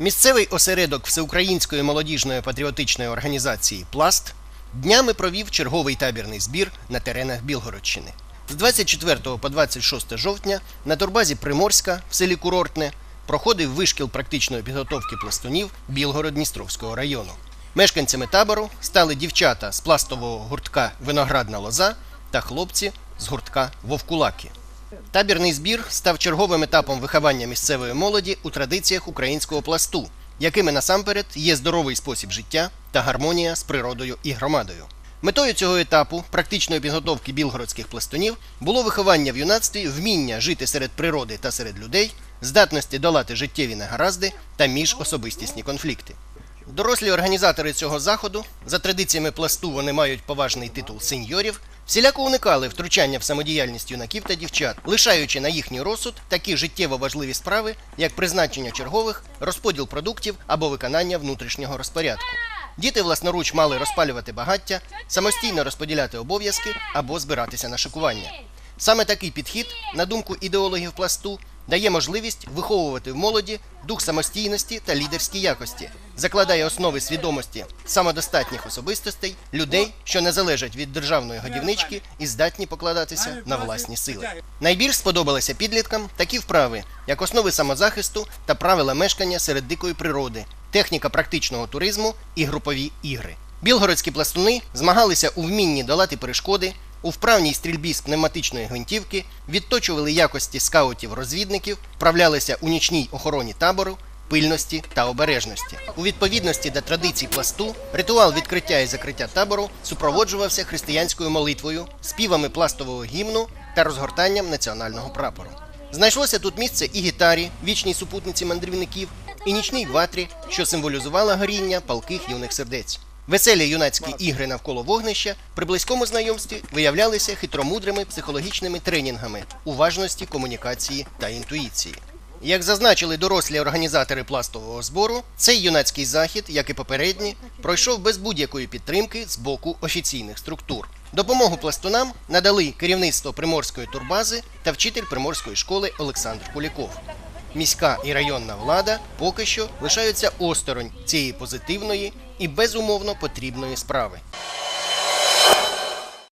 Місцевий осередок Всеукраїнської молодіжної патріотичної організації Пласт днями провів черговий табірний збір на теренах Білгородщини. З 24 по 26 жовтня на турбазі Приморська в селі Курортне проходив вишкіл практичної підготовки пластунів Білгород-Дністровського району. Мешканцями табору стали дівчата з пластового гуртка Виноградна лоза та хлопці з гуртка Вовкулаки. Табірний збір став черговим етапом виховання місцевої молоді у традиціях українського пласту, якими насамперед є здоровий спосіб життя та гармонія з природою і громадою. Метою цього етапу практичної підготовки білгородських пластунів було виховання в юнацтві вміння жити серед природи та серед людей, здатності долати життєві негаразди та міжособистісні конфлікти. Дорослі організатори цього заходу, за традиціями пласту вони мають поважний титул сеньорів, всіляко уникали втручання в самодіяльність юнаків та дівчат, лишаючи на їхній розсуд такі життєво важливі справи, як призначення чергових, розподіл продуктів або виконання внутрішнього розпорядку. Діти власноруч мали розпалювати багаття, самостійно розподіляти обов'язки або збиратися на шикування. Саме такий підхід, на думку ідеологів пласту, дає можливість виховувати в молоді дух самостійності та лідерські якості, закладає основи свідомості самодостатніх особистостей, людей, що не залежать від державної годівнички і здатні покладатися на власні сили. Найбільш сподобалися підліткам такі вправи, як основи самозахисту та правила мешкання серед дикої природи, техніка практичного туризму і групові ігри. Білгородські пластуни змагалися у вмінні долати перешкоди, у вправній стрільбі з пневматичної гвинтівки, відточували якості скаутів-розвідників, вправлялися у нічній охороні табору, пильності та обережності. У відповідності до традицій пласту, ритуал відкриття і закриття табору супроводжувався християнською молитвою, співами пластового гімну та розгортанням національного прапору. Знайшлося тут місце і гітарі, вічній супутниці мандрівників, і нічній ватрі, що символізувала горіння палких юних сердець. Веселі юнацькі ігри навколо вогнища при близькому знайомстві виявлялися хитромудрими психологічними тренінгами уважності, комунікації та інтуїції. Як зазначили дорослі організатори пластового збору, цей юнацький захід, як і попередні, пройшов без будь-якої підтримки з боку офіційних структур. Допомогу пластунам надали керівництво приморської турбази та вчитель приморської школи Олександр Куліков. Міська і районна влада поки що лишаються осторонь цієї позитивної і безумовно потрібної справи.